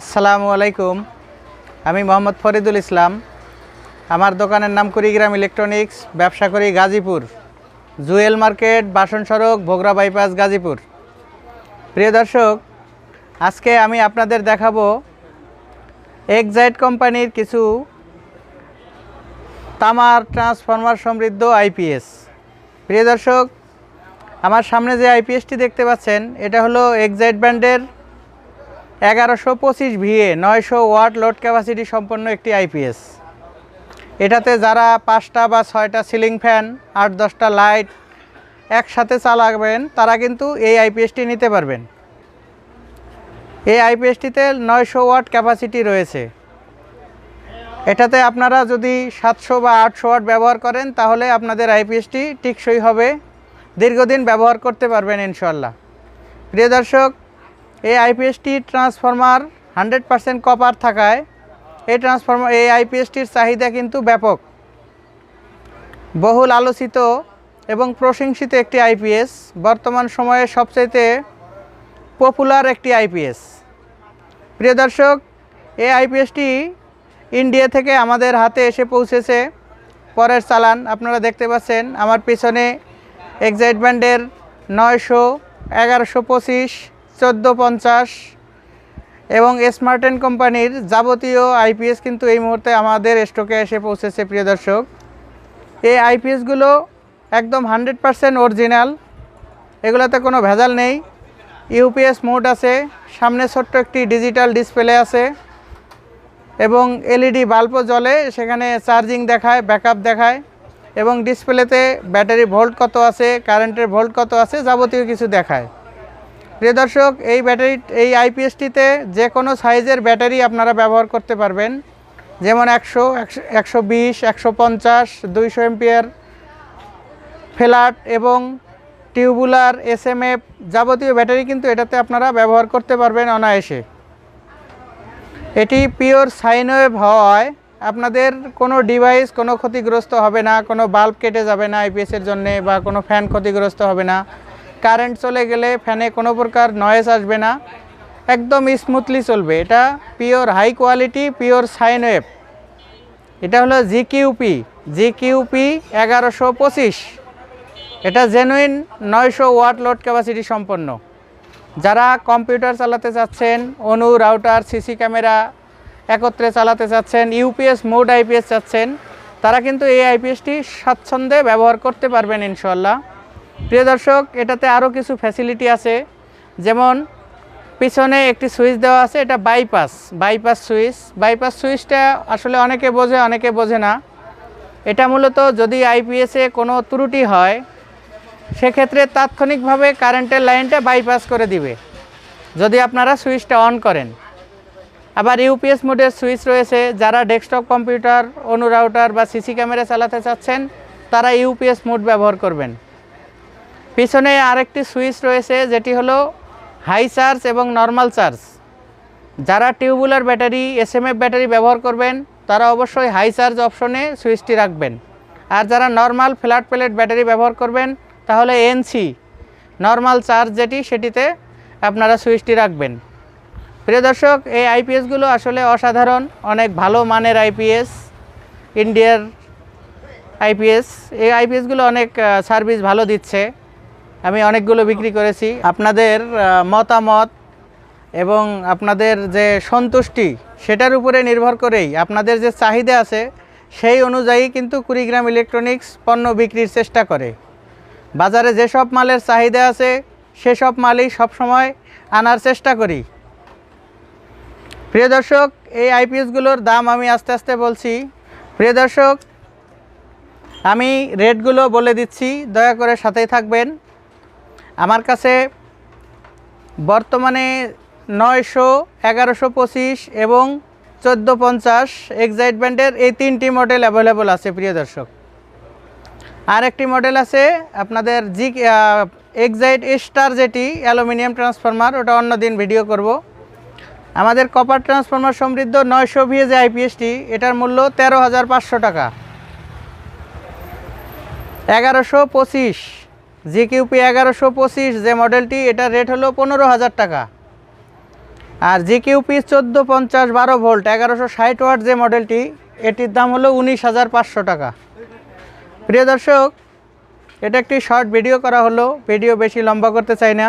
আসসালামু আলাইকুম। আমি মোহাম্মদ ফরিদুল ইসলাম। আমার দোকানের নাম কুড়িগ্রাম ইলেকট্রনিক্স, ব্যবসা করি গাজীপুর। জুয়েল মার্কেট, বাসন সড়ক, ভোগরা বাইপাস, গাজীপুর। প্রিয় দর্শক, আজকে আমি আপনাদের দেখাবো এক্সাইট কোম্পানির কিছু তামার ট্রান্সফরমার সমৃদ্ধ আইপিএস। প্রিয় দর্শক, আমার সামনে যে আইপিএসটি দেখতে পাচ্ছেন, এটা হলো এক্সাইট ব্র্যান্ডের এগারোশো পঁচিশ ভিএ, নয়শো ওয়াট লোড ক্যাপাসিটি সম্পন্ন একটি আইপিএস এটাতে যারা পাঁচটা বা ছয়টা সিলিং ফ্যান, আট দশটা লাইট একসাথে চালাবেন, তারা কিন্তু এই আইপিএসটি নিতে পারবেন। এই আইপিএসটিতে নয়শো ওয়াট ক্যাপাসিটি রয়েছে। এটাতে আপনারা যদি সাতশো বা আটশো ওয়াট ব্যবহার করেন, তাহলে আপনাদের আইপিএসটি টিকসই হবে। দীর্ঘদিন ব্যবহার করতে পারবেন ইনশাল্লাহ প্রিয় দর্শক এই আইপিএসটি ট্রান্সফরমার হান্ড্রেড পারসেন্ট কপার থাকায় এই ট্রান্সফরমার এই আইপিএসটির চাহিদা কিন্তু ব্যাপক। বহুল আলোচিত এবং প্রশংসিত একটি আইপিএস বর্তমান সময়ে সবচাইতে পপুলার একটি আইপিএস প্রিয় দর্শক, এই আইপিএসটি ইন্ডিয়া থেকে আমাদের হাতে এসে পৌঁছেছে। পরের চালান আপনারা দেখতে পাচ্ছেন, আমার পিছনে এক্সাইটমেন্টের নয়শো এগারোশো পঁচিশ চোদ্দ পঞ্চাশ। এবং স্মার্টেন কোম্পানির যাবতীয় আইপিএস কিন্তু এই মুহূর্তে আমাদের স্টকে এসে পৌঁছেছে, প্রিয় দর্শক। এই আইপিএসগুলো একদম হান্ড্রেড পারসেন্ট অরিজিনাল এগুলোতে কোনো ভেজাল নেই। ইউপিএস মোড আছে, সামনে ছোট্ট একটি ডিজিটাল ডিসপ্লে আছে। এবং এলইডি বাল্বও জ্বলে, সেখানে চার্জিং দেখায় ব্যাকআপ দেখায়। এবং ডিসপ্লেতে ব্যাটারি ভোল্ট কত আছে কারেন্টের ভোল্ট কত আছে, যাবতীয় কিছু দেখায়। প্রিয় দর্শক, এই ব্যাটারি, এই আইপিএসটিতে যে কোনো সাইজের ব্যাটারি আপনারা ব্যবহার করতে পারবেন। যেমন একশো একশো বিশ, একশো পঞ্চাশ, দুইশো এমপিয়ার ফ্ল্যাট এবং টিউবুলার এসএমএফ যাবতীয় ব্যাটারি কিন্তু এটাতে আপনারা ব্যবহার করতে পারবেন অনায়াসে। এটি পিওর সাইনওয়েভ হওয়ায় আপনাদের কোনো ডিভাইস কোনো ক্ষতিগ্রস্ত হবে না, কোনো বাল্ব কেটে যাবে না আইপিএসের জন্যে বা কোনো ফ্যান ক্ষতিগ্রস্ত হবে না। কারেন্ট চলে গেলে ফ্যানে কোনো প্রকার নয়েজ আসবে না। একদম স্মুথলি চলবে। এটা pure high quality pure sine wave এটা হলো জিকিউপি জিকিউপি এগারোশো পঁচিশ। এটা জেনুইন নয়শো ওয়াট লোড ক্যাপাসিটি সম্পন্ন। যারা কম্পিউটার চালাতে চাচ্ছেন, অনু রাউটার সিসি ক্যামেরা একত্রে চালাতে চাচ্ছেন ইউপিএস মোড আইপিএস চাচ্ছেন, তারা কিন্তু এই আইপিএসটি স্বাচ্ছন্দ্যে ব্যবহার করতে পারবেন ইনশাল্লাহ প্রিয় দর্শক, এটাতে আরও কিছু ফ্যাসিলিটি আছে। যেমন, পিছনে একটি সুইচ দেওয়া আছে, এটা বাইপাস বাইপাস সুইচ বাইপাস সুইচটা আসলে অনেকে বোঝে অনেকে বোঝে না। এটা মূলত যদি আইপিএসে কোনো ত্রুটি হয়, সেক্ষেত্রে তাৎক্ষণিকভাবে কারেন্টের লাইনটা বাইপাস করে দিবে। যদি আপনারা সুইচটা অন করেন। আবার ইউপিএস মোডের সুইচ রয়েছে, যারা ডেস্কটপ কম্পিউটার অনুরাউটার বা সিসি ক্যামেরা চালাতে চাচ্ছেন, তারা ইউপিএস মোড ব্যবহার করবেন। পিছনে আরেকটি সুইচ রয়েছে, যেটি হলো হাই চার্জ এবং নর্মাল চার্জ যারা টিউবুলার ব্যাটারি এসএমএফ ব্যাটারি ব্যবহার করবেন, তারা অবশ্যই হাই চার্জ অপশনে সুইচটি রাখবেন। আর যারা নর্মাল ফ্ল্যাট প্লেট ব্যাটারি ব্যবহার করবেন, তাহলে এনসি নর্মাল চার্জ যেটি, সেটিতে আপনারা সুইচটি রাখবেন। প্রিয় দর্শক, এই আইপিএসগুলো আসলে অসাধারণ, অনেক ভালো মানের আইপিএস ইন্ডিয়ার আইপিএস এই আইপিএসগুলো অনেক সার্ভিস ভালো দিচ্ছে। আমি অনেকগুলো বিক্রি করেছি। আপনাদের মতামত এবং আপনাদের যে সন্তুষ্টি, সেটার উপরে নির্ভর করেই আপনাদের যে চাহিদা আছে, সেই অনুযায়ী কিন্তু কুড়িগ্রাম ইলেকট্রনিক্স পণ্য বিক্রির চেষ্টা করে। বাজারে যেসব মালের চাহিদা আছে, সেসব মালই সবসময় আনার চেষ্টা করি। প্রিয় দর্শক, এই আইপিএসগুলোর দাম আমি আস্তে আস্তে বলছি। প্রিয় দর্শক, আমি রেটগুলো বলে দিচ্ছি, দয়া করে সাথেই থাকবেন। আমার কাছে বর্তমানে নয়শো, এগারোশো পঁচিশ এবং চোদ্দ পঞ্চাশ এক্সাইট ব্যান্ডের এই তিনটি মডেল অ্যাভেলেবল আছে, প্রিয় দর্শক। আর একটি মডেল আছে আপনাদের জি এক্সাইট স্টার যেটি, অ্যালুমিনিয়াম ট্রান্সফরমার, ওটা অন্য দিন ভিডিও করব। আমাদের কপার ট্রান্সফরমার সমৃদ্ধ নয়শো ভিএ যে আইপিএসটি এটার মূল্য তেরো হাজার পাঁচশো টাকা। এগারোশো পঁচিশ জিকিউপি এগারোশো পঁচিশ, যে মডেলটি, এটার রেট হলো পনেরো হাজার টাকা। আর জি কিউপি চোদ্দ পঞ্চাশ বারো ভোল্ট, এগারোশো ষাট ওয়াট যে মডেলটি, এটির দাম হলো উনিশ হাজার পাঁচশো টাকা। প্রিয় দর্শক, এটা একটি শর্ট ভিডিও করা হলো, ভিডিও বেশি লম্বা করতে চাই না।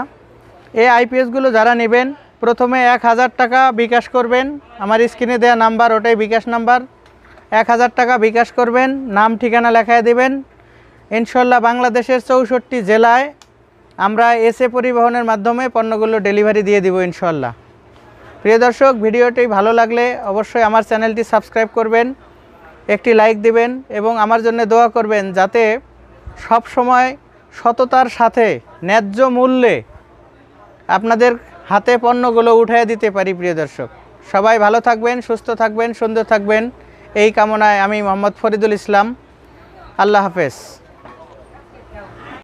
এই আইপিএসগুলো যারা নেবেন, প্রথমে এক হাজার টাকা বিকাশ করবেন। আমার স্ক্রিনে দেওয়া নাম্বার, ওটাই বিকাশ নাম্বার। এক হাজার টাকা বিকাশ করবেন, নাম ঠিকানা লেখায় দেবেন। ইনশাল্লাহ বাংলাদেশের চৌষট্টি জেলায় আমরা এসে পরিবহনের মাধ্যমে পণ্যগুলো ডেলিভারি দিয়ে দিব ইনশাল্লাহ। প্রিয় দর্শক, ভিডিওটি ভালো লাগলে অবশ্যই আমার চ্যানেলটি সাবস্ক্রাইব করবেন, একটি লাইক দিবেন এবং আমার জন্য দোয়া করবেন যাতে সব সময় সততার সাথে, ন্যায্য মূল্যে আপনাদের হাতে পণ্যগুলো উঠিয়ে দিতে পারি প্রিয় দর্শক। সবাই ভালো থাকবেন, সুস্থ থাকবেন, সুন্দর থাকবেন। এই কামনায় আমি মোহাম্মদ ফরিদুল ইসলাম। আল্লাহ হাফেজ।